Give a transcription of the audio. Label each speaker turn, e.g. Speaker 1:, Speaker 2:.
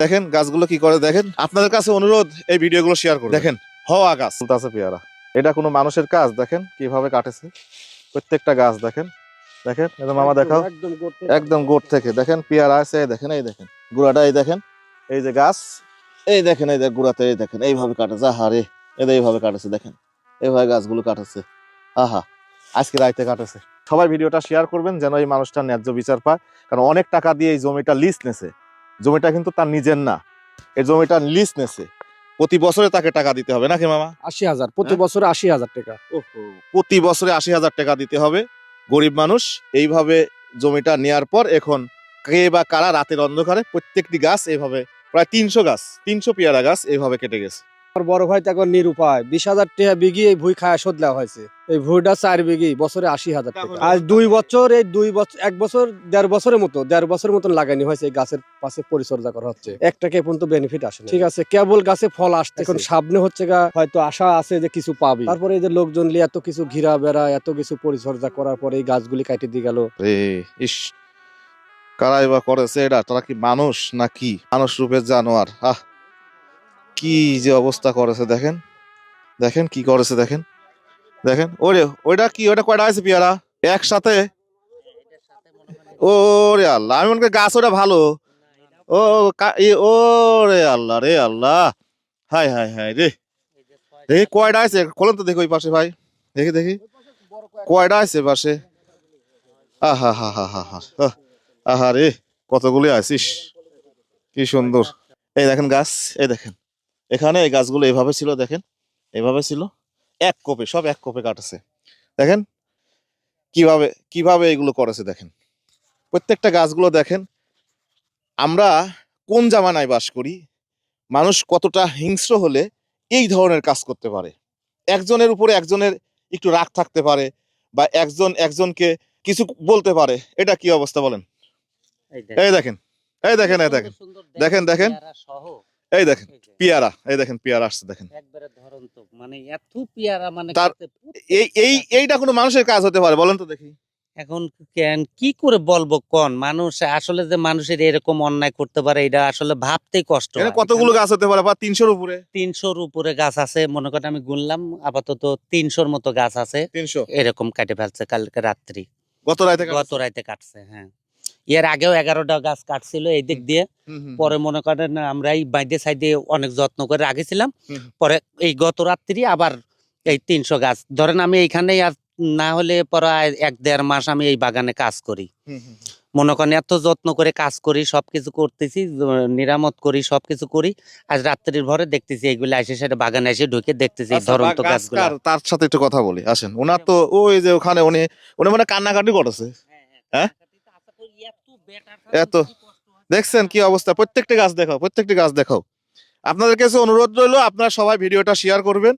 Speaker 1: দেখেন গাছগুলো কি করে দেখেন? আপনাদের কাছে অনুরোধ এই ভিডিওগুলো শেয়ার করুন দেখেন হওয়া গাছ আছে পেয়ারা। এটা কোনো মানুষের কাজ দেখেন কীভাবে কাটেছে। প্রত্যেকটা গাছ দেখেন দেখেন এটা মামা দেখাও।
Speaker 2: একদম
Speaker 1: গোট থেকে। দেখেন পেয়ারা আছে দেখেন এই দেখেন গুড়াটা এই দেখেন এই যে গাছ এই দেখেন এই দেখ গুড়াতে এই দেখেন এইভাবে কাটেছে আহারে এটা এইভাবে কাটেছে দেখেন এইভাবে গাছগুলো কাটেছে আহা আজকে রাইতে কাটেছে। সবাই ভিডিওটা শেয়ার করবেন যেন এই মানুষটা ন্যায্য বিচার পায় কারণ অনেক টাকা দিয়ে এই জমিটা লিস্ট নেছে। জমিটা কিন্তু তার নিজের না। এই জমিটা লিস্ট নেছে। প্রতি বছরে তাকে টাকা দিতে হবে নাকি মামা?
Speaker 2: আশি হাজার। প্রতি
Speaker 1: হ্যাঁ?
Speaker 2: বছরে আশি হাজার টাকা।
Speaker 1: প্রতি বছরে আশি হাজার টাকা দিতে হবে। গরিব মানুষ এইভাবে জমিটা নেয়ার পর এখন কে বা কারা রাতের অন্ধকারে প্রত্যেকটি গাছ এইভাবে প্রায় তিনশো গাছ তিনশো পেয়ারা গাছ এইভাবে কেটে গেছে।
Speaker 2: আমার বড় ভাই তো এখন নিরুপায়। বিশ হাজার টাকা বিঘি এই ভুই খায় শোধ দেওয়া হয়েছে। এই ভুইটা চার বিঘি বছরে আশি হাজার টাকা। আজ দুই বছর এই দুই বছর এক বছর দেড় বছরের মতো দেড় বছরের মতন লাগানি হয়েছে এই গাছের পাশে পরিচর্যা করা হচ্ছে। এক টাকা পর্যন্ত বেনিফিট আসে ঠিক আছে কেবল গাছে ফল আসছে। এখন সামনে হচ্ছে গা হয়তো আশা আছে যে কিছু পাবি। তারপরে এই যে লোকজন নিয়ে এত কিছু ঘিরা বেড়া এত কিছু পরিচর্যা করার পরে এই গাছগুলি কাটে দিয়ে গেল।
Speaker 1: ইস কারাই বা করেছে এটা তারা কি মানুষ নাকি? মানুষ রূপের জানোয়ার। আহ কি যে অবস্থা করেছে দেখেন। দেখেন কি করেছে দেখেন। দেখেন, ওরে, ওইটা কি? ওটা কয়টা আছে পেয়ারা? একসাথে? ও রে আল্লাহ, আমি মনে করি গাছ ওটা ভালো। ও ও রে আল্লাহ রে আল্লাহ। হাই হাই হাই রে। দেখি কয়টা আছে খোলেন তো দেখি ওই পাশে ভাই। দেখি দেখি। কয়টা আছে পাশে? আহা, হা হা হা হা আহা রে, কতগুলি আছিস কি সুন্দর। এই দেখেন গাছ, এই দেখেন। এখানে এই গাছগুলো এইভাবে ছিল দেখেন। এইভাবে ছিল। এক কোপে সব এক কোপে কাটেছে। দেখেন কীভাবে কীভাবে এগুলো করেছে দেখেন। প্রত্যেকটা গাছগুলো দেখেন আমরা কোন জামানায় বাস করি মানুষ কতটা হিংস্র হলে এই ধরনের কাজ করতে পারে। একজনের উপরে একজনের একটু রাগ থাকতে পারে বা একজন একজনকে কিছু বলতে পারে এটা কি অবস্থা বলেন? এই দেখেন। এই দেখেন এই দেখেন। দেখেন, দেখেন।
Speaker 3: সহ।
Speaker 1: এই দেখেন পেয়ারা এই দেখেন পেয়ারা আসছে দেখেন।
Speaker 3: একবারে মানে এত পেয়ারা মানে
Speaker 1: তার- এই এই এইটা কোনো মানুষের কাজ হতে পারে বলেন তো দেখি।
Speaker 3: এখন কেন কি করে বলব কোন? মানুষ আসলে যে মানুষের এরকম অন্যায় করতে পারে এটা আসলে ভাবতেই কষ্ট
Speaker 1: কতগুলো গাছ হতে পারে বা তিনশোর উপরে?
Speaker 3: তিনশোর উপরে গাছ আছে মনে করেন আমি গুনলাম আপাতত তিনশোর মতো গাছ আছে।
Speaker 1: তিনশো?
Speaker 3: এরকম কাটে ফেলছে কালকে রাত্রি।
Speaker 1: গত রাতে
Speaker 3: গত রাইতে কাটছে হ্যাঁ। এর আগেও এগারোটা গাছ কাটছিল এই দিক দিয়ে। পরে মনে করেন আমরা এই বাইদে সাইডে অনেক যত্ন করে রাখেছিলাম। পরে এই গত রাত্রি আবার এই তিনশো গাছ। ধরেন আমি এইখানে আর না হলে প্রায় এক দেড় মাস আমি এই বাগানে কাজ করি। মনে করেন এত যত্ন করে কাজ করি সবকিছু করতেছি নিরামত করি সবকিছু করি। আজ রাত্রির ভরে দেখতেছি এইগুলো এসে সেটা বাগানে এসে ঢুকে দেখতেছি গাছগুলো।
Speaker 1: তার সাথে একটু কথা বলি আসেন। ওনার তো ওই যে ওখানে উনি উনি মানে কান্নাকাটি করেছে হ্যাঁ? এত। দেখছেন কি অবস্থা? প্রত্যেকটা গাছ দেখাও প্রত্যেকটি গাছ দেখাও। আপনাদের কাছে অনুরোধ রইল আপনারা সবাই ভিডিওটা শেয়ার করবেন।